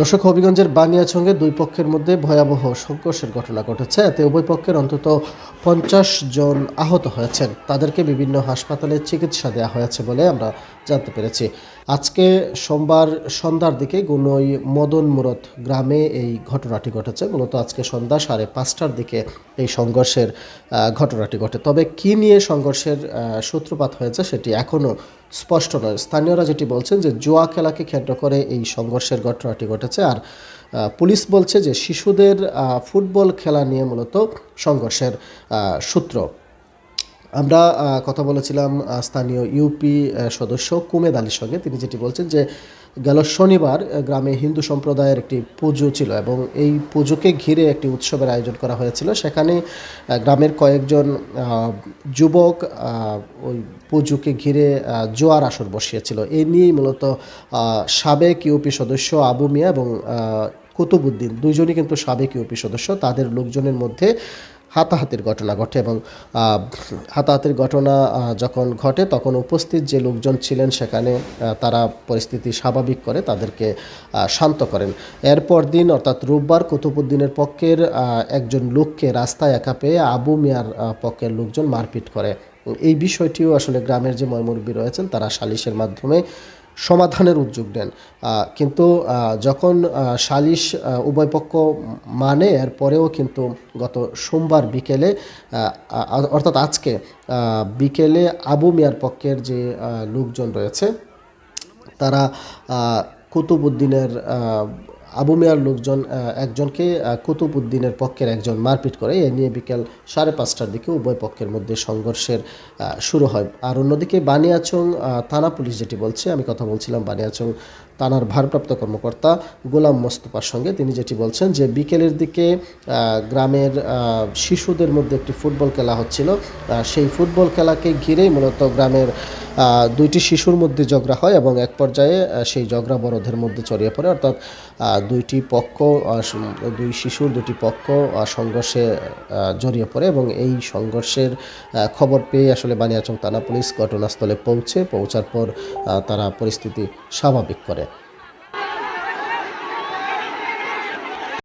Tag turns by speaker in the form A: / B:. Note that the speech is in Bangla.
A: দর্শক, হবিগঞ্জের বানিয়াছঙ্গে দুই পক্ষের মধ্যে ভয়াবহ সংঘর্ষের ঘটনা ঘটেছে। এতে উভয় পক্ষের অন্তত পঞ্চাশ জন আহত হয়েছেন। তাদেরকে বিভিন্ন হাসপাতালে চিকিৎসা দেওয়া হয়েছে বলে আমরা জানতে পেরেছি। আজকে সোমবার সন্ধ্যার দিকে গুনই মদন মুরত গ্রামে এই ঘটনাটি ঘটেছে। মূলত আজকে সন্ধ্যা সাড়ে পাঁচটার দিকে এই সংঘর্ষের ঘটনাটি ঘটে। তবে কি নিয়ে সংঘর্ষের সূত্রপাত হয়েছে সেটি এখনও স্পষ্ট নয়। স্থানীয়রা যেটি বলছেন যে জুয়া খেলাকে কেন্দ্র করে এই সংঘর্ষের ঘটনাটি ঘটেছে আর পুলিশ বলছে যে শিশুদের ফুটবল খেলা নিয়ে মূলত সংঘর্ষের সূত্র। আমরা কথা বলেছিলাম স্থানীয় ইউপি সদস্য কুমেদ আলীর সঙ্গে। তিনি যেটি বলছেন যে, গেল শনিবার গ্রামে হিন্দু সম্প্রদায়ের একটি পুজো ছিল এবং এই পুজোকে ঘিরে একটি উৎসবের আয়োজন করা হয়েছিল। সেখানে গ্রামের কয়েকজন যুবক ওই পুজোকে ঘিরে জোয়ার আসর বসিয়েছিল। এই নিয়েই মূলত সাবেক ইউপি সদস্য আবু মিয়া এবং কুতুবুদ্দিন দুইজনই কিন্তু সাবেক ইউপি সদস্য। তাদের লোকজনের মধ্যে হাতাহাতির ঘটনা ঘটে এবং হাতাহাতির ঘটনা যখন ঘটে তখন উপস্থিত যে লোকজন ছিলেন সেখানে তারা পরিস্থিতি স্বাভাবিক করে তাদেরকে শান্ত করেন। এরপর দিন অর্থাৎ রোববার কুতুবুদ্দিনের পক্ষের একজন লোককে রাস্তায় একা পেয়ে আবু মিয়ার পক্ষের লোকজন মারপিট করে। এই বিষয়টিও আসলে গ্রামের যে ময়মুরব্বী রয়েছেন তারা সালিশের মাধ্যমে সমাধানের উদ্যোগ নেন। কিন্তু যখন সালিশ আহ, উভয় পক্ষ মানে এরপরেও কিন্তু গত সোমবার বিকেলে অর্থাৎ আজকে বিকেলে আবু মিয়ার পক্ষের যে লোকজন রয়েছে তারা কুতুবউদ্দিনের আবু মিয়ার লোকজন একজনকে আহ, কুতুবুদ্দিনের পক্ষের একজন মারপিট করে। এ নিয়ে বিকেল সাড়ে পাঁচটার দিকে উভয় পক্ষের মধ্যে সংঘর্ষের শুরু হয়। আর অন্যদিকে বানিয়াচং থানা পুলিশ যেটি বলছে আমি কথা বলছিলাম বানিয়াচং থানার ভারপ্রাপ্ত কর্মকর্তা গোলাম মোস্তফার সঙ্গে তিনি যেটি বলছেন যে বিকেলের দিকে গ্রামের শিশুদের মধ্যে একটি ফুটবল খেলা হচ্ছিল। সেই ফুটবল খেলাকে ঘিরেই মূলত গ্রামের দুইটি শিশুর মধ্যে ঝগড়া হয় এবং এক পর্যায়ে সেই ঝগড়া বড়দের মধ্যে ছড়িয়ে পড়ে। অর্থাৎ দুইটি পক্ষ দুই শিশুর দুটি পক্ষ সংঘর্ষে জড়িয়ে পড়ে এবং এই সংঘর্ষের খবর পেয়ে আসলে বানিয়াচং থানা পুলিশ ঘটনাস্থলে পৌঁছে। পৌঁছার পর তারা পরিস্থিতি স্বাভাবিক করে।